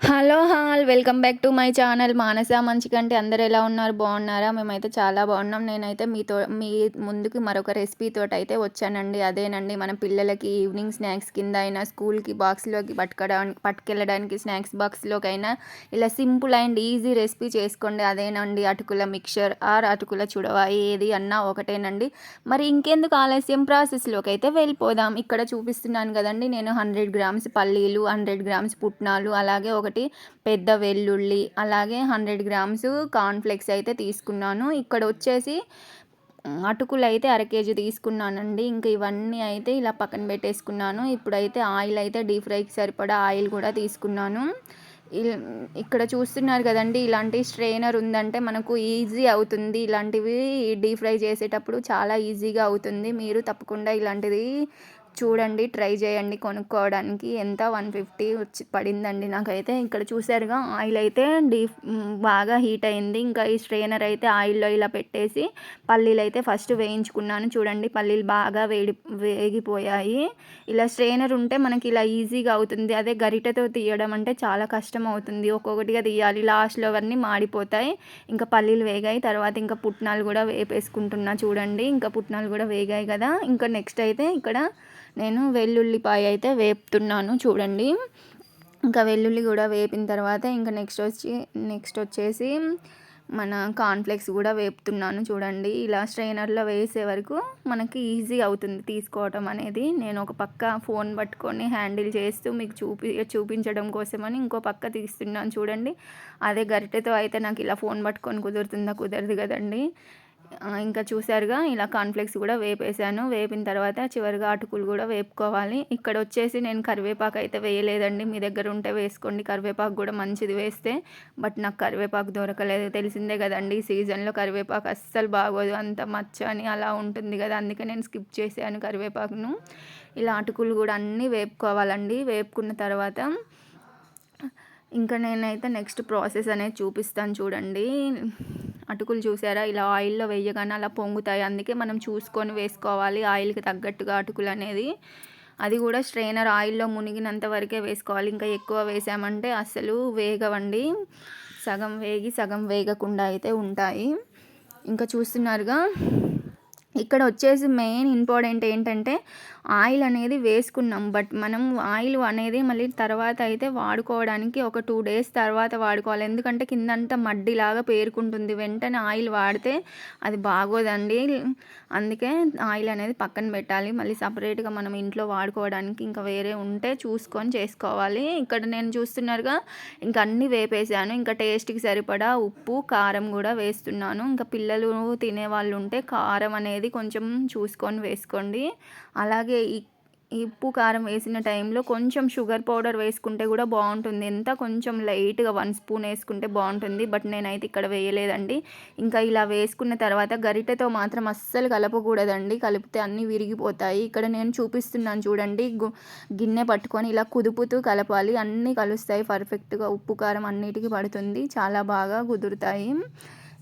Hello all welcome back to my channel. మానస మంచి కంటే అందరు ఎలా ఉన్నారు? బాగున్నారా? మేమైతే చాలా బాగున్నాం. నేనైతే మీతో మీ ముందుకు మరొక రెసిపీతో అయితే వచ్చానండి. అదేనండి మన పిల్లలకి ఈవినింగ్ స్నాక్స్ కింద అయినా స్కూల్కి బాక్స్లోకి పట్టుకోవడానికి పట్టుకెళ్ళడానికి స్నాక్స్ బాక్స్లోకి అయినా ఇలా సింపుల్ అండ్ ఈజీ రెసిపీ చేసుకోండి. అదేనండి అటుకుల మిక్చర్ ఆర్ అటుకుల చుడవ ఏది అన్నా ఒకటేనండి. మరి ఇంకెందుకు ఆలస్యం? ప్రాసెస్లోకి అయితే వెళ్ళిపోదాం. ఇక్కడ చూపిస్తున్నాను కదండి నేను హండ్రెడ్ గ్రామ్స్ పల్లీలు హండ్రెడ్ గ్రామ్స్ పుట్నాలు అలాగే ఒక ఒకటి పెద్ద వెల్లుల్లి అలాగే హండ్రెడ్ గ్రామ్స్ కార్న్ఫ్లెక్స్ అయితే తీసుకున్నాను. ఇక్కడ వచ్చేసి అటుకులు అయితే అర కేజీ తీసుకున్నానండి. ఇంకా ఇవన్నీ అయితే ఇలా పక్కన పెట్టేసుకున్నాను. ఇప్పుడైతే ఆయిల్ అయితే డీప్ ఫ్రైకి సరిపడా ఆయిల్ కూడా తీసుకున్నాను. ఇక్కడ చూస్తున్నారు కదండి ఇలాంటి స్ట్రెయినర్ ఉందంటే మనకు ఈజీ అవుతుంది. ఇలాంటివి డీప్ ఫ్రై చేసేటప్పుడు చాలా ఈజీగా అవుతుంది. మీరు తప్పకుండా ఇలాంటిది చూడండి ట్రై చేయండి కొనుక్కోవడానికి. ఎంత వన్ ఫిఫ్టీ వచ్చి పడిందండి నాకైతే. ఇక్కడ చూసారుగా ఆయిల్ అయితే డీ బాగా హీట్ అయింది. ఇంకా ఈ స్ట్రెయినర్ అయితే ఆయిల్లో ఇలా పెట్టేసి పల్లీలు అయితే ఫస్ట్ వేయించుకున్నాను. చూడండి పల్లీలు బాగా వేడి వేగిపోయాయి. ఇలా స్ట్రెయినర్ ఉంటే మనకి ఇలా ఈజీగా అవుతుంది. అదే గరిటతో తీయడం అంటే చాలా కష్టం అవుతుంది. ఒక్కొక్కటిగా తీయాలి. లాస్ట్లో అవన్నీ మాడిపోతాయి. ఇంకా పల్లీలు వేగాయి. తర్వాత ఇంకా పుట్నాలు కూడా వేపేసుకుంటున్నా చూడండి. ఇంకా పుట్నాలు కూడా వేగాయి కదా. ఇంకా నెక్స్ట్ అయితే ఇక్కడ నేను వెల్లుల్లిపాయ అయితే వేపుతున్నాను చూడండి. ఇంకా వెల్లుల్లి కూడా వేపిన తర్వాత ఇంకా నెక్స్ట్ వచ్చి నెక్స్ట్ వచ్చేసి మన కాన్ఫ్లెక్స్ కూడా వేపుతున్నాను చూడండి. ఇలా స్ట్రైనర్లో వేసే వరకు మనకి ఈజీ అవుతుంది తీసుకోవటం అనేది. నేను ఒక పక్క ఫోన్ పట్టుకొని హ్యాండిల్ చేస్తూ మీకు చూపి చూపించడం కోసమని ఇంకో పక్క తీస్తున్నాను చూడండి. అదే గరిటెతో అయితే నాకు ఇలా ఫోన్ పట్టుకొని కుదురుతుందా కుదరదు కదండి. ఇంకా చూసారుగా ఇలా కాన్ఫ్లెక్స్ కూడా వేపేసాను వేపిన తర్వాత చివరిగా అటుకులు కూడా వేపుకోవాలి. ఇక్కడ వచ్చేసి నేను కరివేపాకు అయితే వేయలేదండి. మీ దగ్గర ఉంటే వేసుకోండి. కరివేపాకు కూడా మంచిది వేస్తే బట్ నాకు కరివేపాకు దొరకలేదు. తెలిసిందే కదండి ఈ సీజన్లో కరివేపాకు అస్సలు బాగోదు. అంత మచ్చ అని అలా ఉంటుంది కదా అందుకే నేను స్కిప్ చేశాను కరివేపాకును. ఇలా అటుకులు కూడా అన్నీ వేపుకోవాలండి. వేపుకున్న తర్వాత ఇంకా నేనైతే నెక్స్ట్ ప్రాసెస్ అనేది చూపిస్తాను చూడండి. అటుకులు చూసారా? ఇలా ఆయిల్లో వేయగానే అలా పొంగుతాయి. అందుకే మనం చూసుకొని వేసుకోవాలి. ఆయిల్కి తగ్గట్టుగా అటుకులు అనేది. అది కూడా స్ట్రైనర్ ఆయిల్లో మునిగినంత వరకే వేసుకోవాలి. ఇంకా ఎక్కువ వేసామంటే అసలు వేగవండి. సగం వేగి సగం వేగకుండా అయితే ఉంటాయి. ఇంకా చూస్తున్నారుగా ఇక్కడ వచ్చేసి మెయిన్ ఇంపార్టెంట్ ఏంటంటే ఆయిల్ అనేది వేసుకున్నాం. బట్ మనం ఆయిల్ అనేది మళ్ళీ తర్వాత అయితే వాడుకోవడానికి ఒక టూ డేస్ తర్వాత వాడుకోవాలి. ఎందుకంటే కిందంతా మడ్డిలాగా పేరుకుంటుంది. వెంటనే ఆయిల్ వాడితే అది బాగోదండి. అందుకే ఆయిల్ అనేది పక్కన పెట్టాలి. మళ్ళీ సపరేట్గా మనం ఇంట్లో వాడుకోవడానికి ఇంకా వేరే ఉంటే చూసుకొని చేసుకోవాలి. ఇక్కడ నేను చూస్తున్నారుగా ఇంకా అన్నీ వేపేసాను ఇంకా టేస్ట్కి సరిపడా ఉప్పు కారం కూడా వేస్తున్నాను. ఇంకా పిల్లలు తినే వాళ్ళు ఉంటే కారం అనేది కొంచెం చూసుకొని వేసుకోండి. అలాగే ఈ ఉప్పు కారం వేసిన టైంలో కొంచెం షుగర్ పౌడర్ వేసుకుంటే కూడా బాగుంటుంది. ఎంత కొంచెం లైట్గా వన్ స్పూన్ వేసుకుంటే బాగుంటుంది. బట్ నేనైతే ఇక్కడ వేయలేదండి. ఇంకా ఇలా వేసుకున్న తర్వాత గరిటెతో మాత్రం అస్సలు కలపకూడదండి. కలిపితే అన్నీ విరిగిపోతాయి. ఇక్కడ నేను చూపిస్తున్నాను చూడండి. గిన్నె పట్టుకొని ఇలా కుదుపుతూ కలపాలి. అన్నీ కలుస్తాయి పర్ఫెక్ట్గా. ఉప్పు కారం అన్నిటికీ పడుతుంది. చాలా బాగా కుదురుతాయి.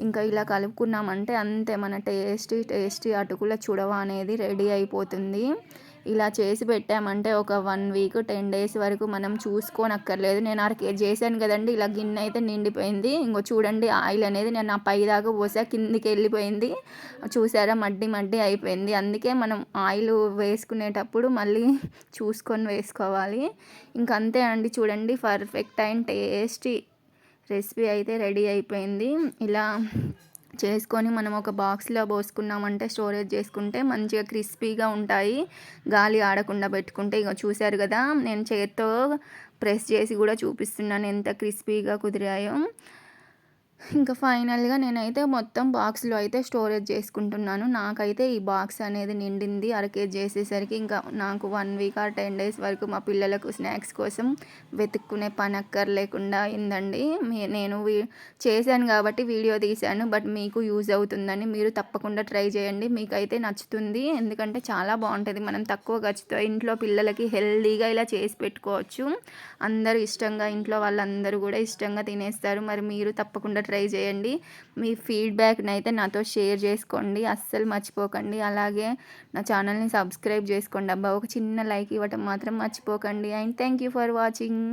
ఇంకా ఇలా కలుపుకున్నామంటే అంతే మన టేస్టీ టేస్టీ అటుకుల చుడవ అనేది రెడీ అయిపోతుంది. ఇలా చేసి పెట్టామంటే ఒక వన్ వీక్ టెన్ డేస్ వరకు మనం చూసుకోనక్కర్లేదు. నేను అర కేజీ చేశాను కదండి ఇలా గిన్నె అయితే నిండిపోయింది. ఇంకో చూడండి ఆయిల్ అనేది నేను ఆ పై దాకా పోసా కిందికి వెళ్ళిపోయింది. చూసారా మడ్డి మడ్డి అయిపోయింది. అందుకే మనం ఆయిల్ వేసుకునేటప్పుడు మళ్ళీ చూసుకొని వేసుకోవాలి. ఇంకంతే అండి చూడండి పర్ఫెక్ట్ అండ్ టేస్టీ. రెసిపీ అయితే రెడీ అయిపోయింది. ఇలా చేసుకొని మనం ఒక బాక్స్లో పోసుకున్నామంటే స్టోరేజ్ చేసుకుంటే మంచిగా క్రిస్పీగా ఉంటాయి. గాలి ఆడకుండా పెట్టుకుంటే ఇక చూశారు కదా నేను చేత్తో ప్రెస్ చేసి కూడా చూపిస్తున్నాను ఎంత క్రిస్పీగా కుదిరాయో. ఇంకా ఫైనల్గా నేనైతే మొత్తం బాక్స్లో అయితే స్టోరేజ్ చేసుకుంటున్నాను. నాకైతే ఈ బాక్స్ అనేది నిండింది. అరకేజ్ చేసేసరికి ఇంకా నాకు one week or ten days వరకు మా పిల్లలకు స్నాక్స్ కోసం వెతుక్కునే పని అక్కర్లేకుండా అయిందండి. నేను చేశాను కాబట్టి వీడియో తీశాను బట్ మీకు యూజ్ అవుతుందని మీరు తప్పకుండా ట్రై చేయండి. మీకైతే నచ్చుతుంది. ఎందుకంటే చాలా బాగుంటుంది. మనం తక్కువ ఖర్చుతో ఇంట్లో పిల్లలకి హెల్దీగా ఇలా చేసి పెట్టుకోవచ్చు. అందరూ ఇష్టంగా ఇంట్లో వాళ్ళందరూ కూడా ఇష్టంగా తినేస్తారు. మరి మీరు తప్పకుండా ట్రై చేయండి. మీ ఫీడ్బ్యాక్ని అయితే నాతో షేర్ చేసుకోండి. అస్సలు మర్చిపోకండి. అలాగే నా ఛానల్ని సబ్స్క్రైబ్ చేసుకోండి. అబ్బా ఒక చిన్న లైక్ ఇవ్వటం మాత్రం మర్చిపోకండి. And thank you for watching.